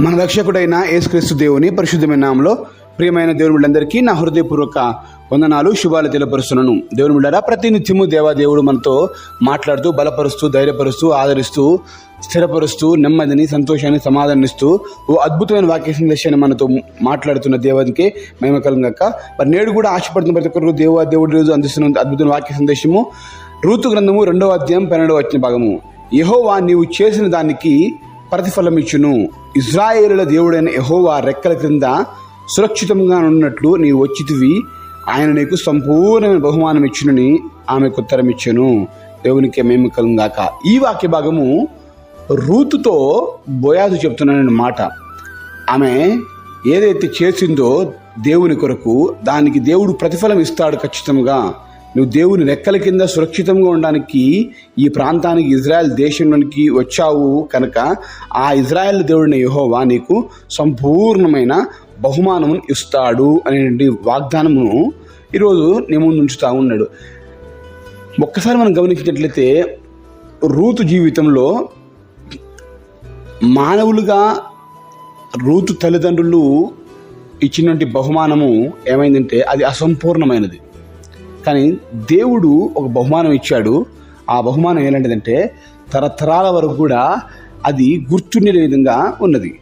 మన రక్షకుడైన యేసుక్రీస్తు దేవుని పరిశుద్ధమైన నామంలో ప్రియమైన దేవుని బిడ్డందరికీ నా హృదయపూర్వక వందనాలు శుభాలు తెలియపరుస్తున్నాను. దేవుని బిడ్డరా ప్రతినిత్యము దేవాదేవుడు దేవా దేవుడు మనతో మాట్లాడుతూ బలపరుస్తూ ధైర్యపరుస్తూ ఆదరిస్తూ స్థిరపరుస్తూ నెమ్మదిని సంతోషాన్ని సమాధానిస్తూ ఓ అద్భుతమైన వాక్య సందేశాన్ని మనతో మాట్లాడుతున్న దేవానికి మేమకలం కలంగాక మరి నేడు కూడా ఆశపడుతున్న ప్రతి ఒక్కరు దేవా దేవుడి రోజు అందిస్తున్న అద్భుతమైన వాక్య సందేశము ఋతు గ్రంథము రెండవ అధ్యాయం పన్నెండవ వచ్చిన భాగము. యహోవా నీవు చేసిన దానికి ప్రతిఫలమిచ్చును. ఇజ్రాయేలుల దేవుడైన యహోవా రెక్కల క్రింద సురక్షితంగా ఉన్నట్లు నీవు వచ్చితివి. ఆయన నీకు సంపూర్ణమైన బహుమానం ఇచ్చునని ఆమెకు ఉత్తరం దేవునికి మేము కలుగాక ఈ వాక్య భాగము రూతుతో బోయాజు చెప్తున్నానన్న మాట. ఆమె ఏదైతే చేసిందో దేవుని కొరకు దానికి దేవుడు ప్రతిఫలం ఇస్తాడు ఖచ్చితంగా. నువ్వు దేవుని రెక్కల కింద సురక్షితంగా ఉండడానికి ఈ ప్రాంతానికి ఇజ్రాయెల్ దేశంలోనికి వచ్చావు కనుక ఆ ఇజ్రాయెల్ దేవుడిని యహోవా నీకు సంపూర్ణమైన బహుమానం ఇస్తాడు అనేటువంటి వాగ్దానమును ఈరోజు నీ ముందు ఉంచుతా ఉన్నాడు. ఒక్కసారి మనం గమనించినట్లయితే రూతు జీవితంలో మానవులుగా రూతు తల్లిదండ్రులు ఇచ్చినటువంటి బహుమానము ఏమైందంటే అది అసంపూర్ణమైనది. కానీ దేవుడు ఒక బహుమానం ఇచ్చాడు. ఆ బహుమానం ఏంటంటే తరతరాల వరకు కూడా అది గుర్తుండే విధంగా ఉన్నది.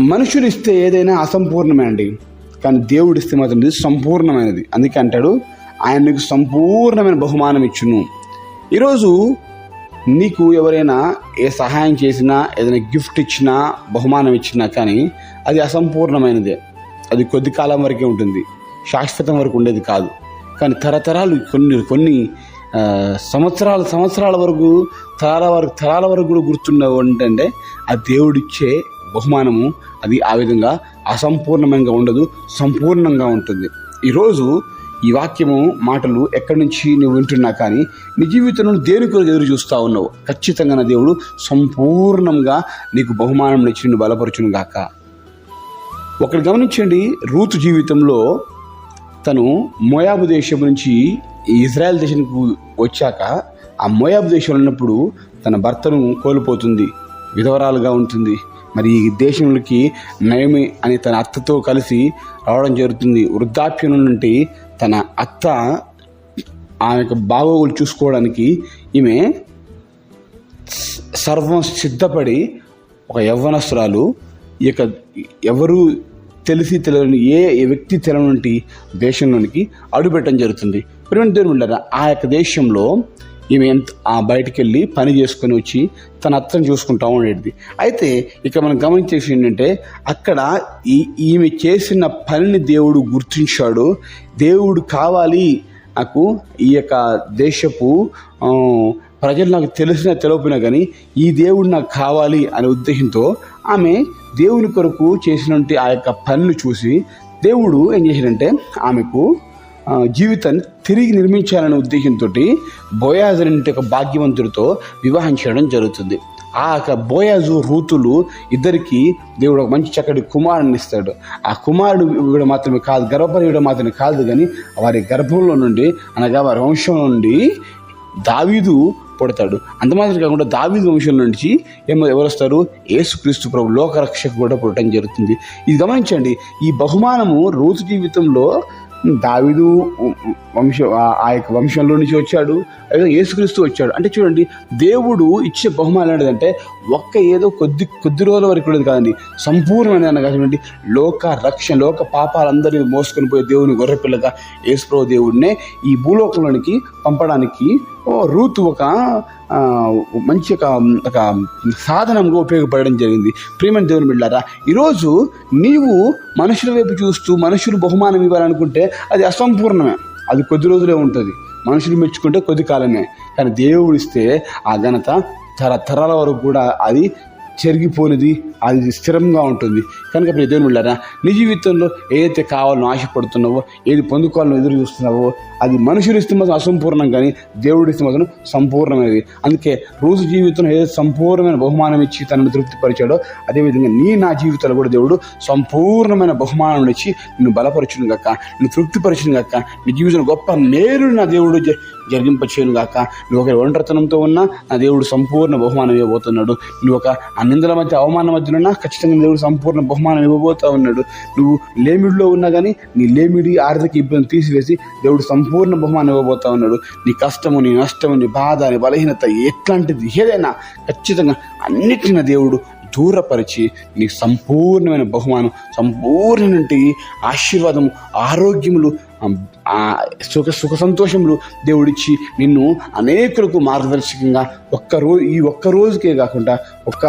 మనుషులు ఇస్తే ఏదైనా అసంపూర్ణమే అండి కానీ దేవుడు ఇస్తే మాత్రం ఇది సంపూర్ణమైనది. అందుకే అంటాడు ఆయన నీకు సంపూర్ణమైన బహుమానం ఇచ్చును. ఈరోజు నీకు ఎవరైనా ఏ సహాయం చేసినా ఏదైనా గిఫ్ట్ ఇచ్చినా బహుమానం ఇచ్చినా కానీ అది అసంపూర్ణమైనదే. అది కొద్ది కాలం వరకే ఉంటుంది. శాశ్వతం వరకు ఉండేది కాదు. కానీ తరతరాలు కొన్ని కొన్ని సంవత్సరాల సంవత్సరాల వరకు తరాల వరకు తరాల వరకు కూడా గుర్తున్న ఏంటంటే ఆ దేవుడిచ్చే బహుమానము అది ఆ విధంగా అసంపూర్ణంగా ఉండదు సంపూర్ణంగా ఉంటుంది. ఈరోజు ఈ వాక్యము మాటలు ఎక్కడి నుంచి నువ్వు వింటున్నా కానీ నీ జీవితంలో దేని కొరకు ఎదురు చూస్తూ ఉన్నావు? ఖచ్చితంగా నా దేవుడు సంపూర్ణంగా నీకు బహుమానం ఇచ్చి నిన్ను బలపరచును గాక ఒకటి గమనించండి రూతు జీవితంలో తను మోయాబు దేశం నుంచి ఈ ఇజ్రాయెల్ దేశానికి వచ్చాక ఆ మోయాబు దేశంలో ఉన్నప్పుడు తన భర్తను కోల్పోతుంది విధవరాలుగా ఉంటుంది. మరి ఈ దేశంలోకి నయమి అని తన అత్తతో కలిసి రావడం జరుగుతుంది. వృద్ధాప్యం నుండి తన అత్త ఆమె యొక్క బాగోగులు చూసుకోవడానికి ఈమె సర్వం సిద్ధపడి ఒక యవ్వనస్తురాలు ఈ యొక్క ఎవరు తెలిసి తెలియని ఏ ఏ వ్యక్తి తెలియని దేశంలోనికి అడుగుపెట్టడం జరుగుతుంది. ప్రివెంట్ దేవుని ఆ యొక్క దేశంలో ఈమె ఎంత ఆ బయటికి వెళ్ళి పని చేసుకొని వచ్చి తన అత్తను చూసుకుంటా ఉండేది. అయితే ఇక్కడ మనం గమనించేసి ఏంటంటే అక్కడ ఈ ఈమె చేసిన పనిని దేవుడు గుర్తించాడు. దేవుడు కావాలి నాకు ఈ యొక్క దేశపు ప్రజలు నాకు తెలిసినా తెలియపోయినా కానీ ఈ దేవుడు నాకు కావాలి అనే ఉద్దేశంతో ఆమె దేవుని కొరకు చేసినటువంటి ఆ యొక్క పనిని చూసి దేవుడు ఏం చేశాడంటే ఆమెకు జీవితాన్ని తిరిగి నిర్మించాలనే ఉద్దేశంతో బోయాజు అంటే ఒక భాగ్యవంతుడితో వివాహం చేయడం జరుగుతుంది. ఆ యొక్క బోయాజు రూతులు ఇద్దరికి దేవుడు ఒక మంచి చక్కటి కుమారుని ఇస్తాడు. ఆ కుమారుడు ఇవ్వడం మాత్రమే కాదు గర్భఫలం ఇవ్వడం మాత్రమే కాదు కానీ వారి గర్భంలో నుండి అనగా వారి వంశంలో నుండి దావీదు పుడతాడు. అంత మాత్రం కాకుండా దావీదు వంశం నుంచి ఏమో ఎవరు వస్తారు యేసుక్రీస్తు ప్రభు లోకరక్షకు కూడా పుట్టడం జరుగుతుంది. ఇది గమనించండి ఈ బహుమానము రోజు జీవితంలో దావీదు వంశ ఆ- ఆ యొక్క వంశంలో నుంచి వచ్చాడు అదే యేసుక్రీస్తు వచ్చాడు. అంటే చూడండి దేవుడు ఇచ్చే బహుమానం ఏంటంటే ఒక్క ఏదో కొద్ది కొద్ది రోజుల వరకు ఉండేది కాదండి. సంపూర్ణమైన అనగా లోక రక్షణ లోక పాపాలందరినీ మోసుకొని పోయే దేవుని గొర్రెపిల్లగా యేసుప్రభు దేవుడినే ఈ భూలోకంలోనికి పంపడానికి ఓ రూతు ఒక మంచి ఒక ఒక సాధనంగా ఉపయోగపడడం జరిగింది. ప్రియమైన దేవుని బిడ్డారా ఈరోజు నీవు మనుషుల వైపు చూస్తూ మనుషులు బహుమానం ఇవ్వాలనుకుంటే అది అసంపూర్ణమే. అది కొద్ది రోజులే ఉంటుంది. మనుషులు మెచ్చుకుంటే కొద్ది కాలమే. కానీ దేవుడిస్తే ఆ ఘనత తరతరాల వరకు కూడా అది చెరిగిపోనిది అది స్థిరంగా ఉంటుంది. కనుక ప్రతి దేవుని వెళ్ళారా నీ జీవితంలో ఏదైతే కావాలని ఆశపడుతున్నావో ఏది పొందుకోవాలని ఎదురు చూస్తున్నావో అది మనుషులు ఇస్తే మాత్రం అసంపూర్ణం కానీ దేవుడు ఇస్తే మాత్రం సంపూర్ణమైనది. అందుకే రోజు జీవితంలో ఏదైతే సంపూర్ణమైన బహుమానం ఇచ్చి తనను తృప్తిపరిచాడో అదేవిధంగా నీ నా జీవితంలో కూడా దేవుడు సంపూర్ణమైన బహుమానం ఇచ్చి నిన్ను బలపరచును గాక నిన్ను తృప్తిపరచును గాక నీ జీవితంలో గొప్ప మేలు నా దేవుడు జరిగింపచేయను గాక. నువ్వు ఒక ఒంటరితనంతో ఉన్నా నా దేవుడు సంపూర్ణ బహుమానం ఇవ్వబోతున్నాడు నువ్వు ఒక నిందల మధ్య అవమానం మధ్యలో ఖచ్చితంగా దేవుడు సంపూర్ణ బహుమానం ఇవ్వబోతా ఉన్నాడు. నువ్వు లేమిడిలో ఉన్నా కానీ నీ లేమిడి ఆర్థిక ఇబ్బంది తీసివేసి దేవుడు సంపూర్ణ బహుమానం ఇవ్వబోతా ఉన్నాడు. నీ కష్టము నీ నష్టము నీ బాధ నీ బలహీనత ఎట్లాంటిది? ఏదైనా ఖచ్చితంగా అన్నిటిన దేవుడు దూరపరిచి నీకు సంపూర్ణమైన బహుమానం సంపూర్ణమైన ఆశీర్వాదము ఆరోగ్యములు ఆ సుఖ సుఖ సంతోషములు దేవుడిచ్చి నిన్ను అనేకులకు మార్గదర్శకంగా ఒక్క రోజు ఈ ఒక్క రోజుకే కాకుండా ఒక్క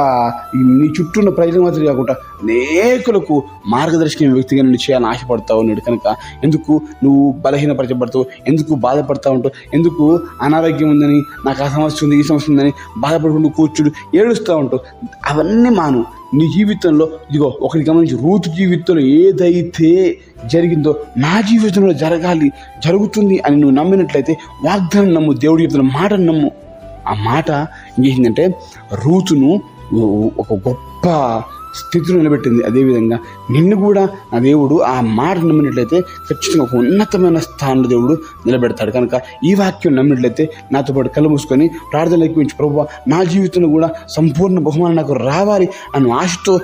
నీ చుట్టూ ఉన్న ప్రజలకు మాత్రమే కాకుండా అనేకులకు మార్గదర్శకం వ్యక్తిగా నేను చేయాలని ఆశపడతావు ఉన్నాడు కనుక ఎందుకు నువ్వు బలహీనపరచబడతావు? ఎందుకు బాధపడతా ఉంటావు ఎందుకు అనారోగ్యం ఉందని నాకు ఆ సమస్య ఉంది ఈ సమస్య ఉందని బాధపడుకుంటూ కూర్చుడు ఏడుస్తూ ఉంటావు అవన్నీ మాను. నీ జీవితంలో ఇదిగో ఒకరి గమనించి రూతు జీవితంలో ఏదైతే జరిగిందో నా జీవితంలో జరగాలి జరుగుతుంది అని నువ్వు నమ్మినట్లయితే వాగ్దానం నమ్ము దేవుడు చెప్తున్న మాటను నమ్ము. ఆ మాట ఏంటంటే రూతును ఒక గొప్ప స్థితిలో నిలబెట్టింది. అదేవిధంగా నిన్ను కూడా నా దేవుడు ఆ మాట నమ్మినట్లయితే ఖచ్చితంగా ఒక ఉన్నతమైన స్థానంలో దేవుడు నిలబెడతాడు. కనుక ఈ వాక్యం నమ్మినట్లయితే నాతో పాటు కళ్ళు మూసుకొని ప్రార్థన ఎక్కువించి ప్రభు నా జీవితంలో కూడా సంపూర్ణ బహుమానం నాకు రావాలి అన్న ఆశతో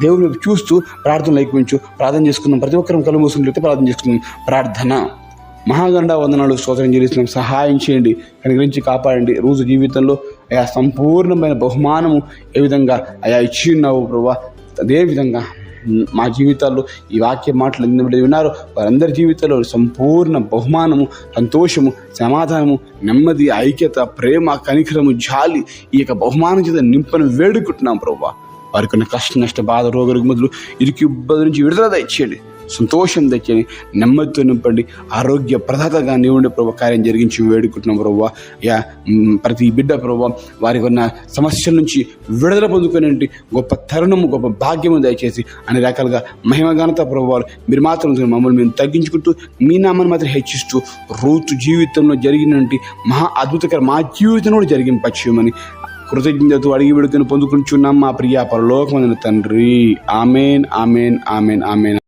దేవుని చూస్తూ ప్రార్థనలు ఎక్కువించు ప్రార్థన చేసుకుందాం. ప్రతి ఒక్కరం కళ్ళు మూసుకున్నట్లయితే ప్రార్థన చేసుకుందాం. ప్రార్థన. మహాగండ వందనాలు స్తోత్రం చెల్లిస్తున్నాం. సహాయం చేయండి కనుగరించి కాపాడండి. రోజు జీవితంలో అయా సంపూర్ణమైన బహుమానము ఏ విధంగా అయా ఇచ్చి ఉన్నావు ప్రభా? అదేవిధంగా మా జీవితాల్లో ఈ వాక్య మాటలు ఎందుకంటే విన్నారు. వారందరి జీవితంలో సంపూర్ణ బహుమానము సంతోషము సమాధానము నెమ్మది ఐక్యత ప్రేమ కనికరము జాలి ఈ యొక్క బహుమానం చేత నింపను వేడుకుంటున్నాం ప్రభా. వారికి ఉన్న కష్ట నష్ట బాధ రోగ రుగ్మతులు ఇరికి ఇబ్బంది నుంచి విడుదల దయచేయండి. సంతోషం తెచ్చని నెమ్మదితో నింపండి. ఆరోగ్య ప్రదాతగా నీవుండి ప్రభు కార్యం జరిగించి వేడుకుంటున్నాం ప్రభు. యా ప్రతి బిడ్డ ప్రభు వారికి ఉన్న సమస్యల నుంచి విడుదల పొందుకునే గొప్ప తరుణము గొప్ప భాగ్యము దయచేసి అన్ని రకాలుగా మహిమఘనత ప్రభావాలు మీరు మాత్రం మమ్మల్ని మేము తగ్గించుకుంటూ మీ నామాన్ని మాత్రం హెచ్చిస్తూ రూతు జీవితంలో జరిగినటువంటి మహా అద్భుతకర మా జీవితంలో కూడా జరిగింపచేయమని కృతజ్ఞతతో అడిగి విడుకుని పొందుకుంటున్నాం మా ప్రియ పరలోకమైన తండ్రి. Amen amen amen amen.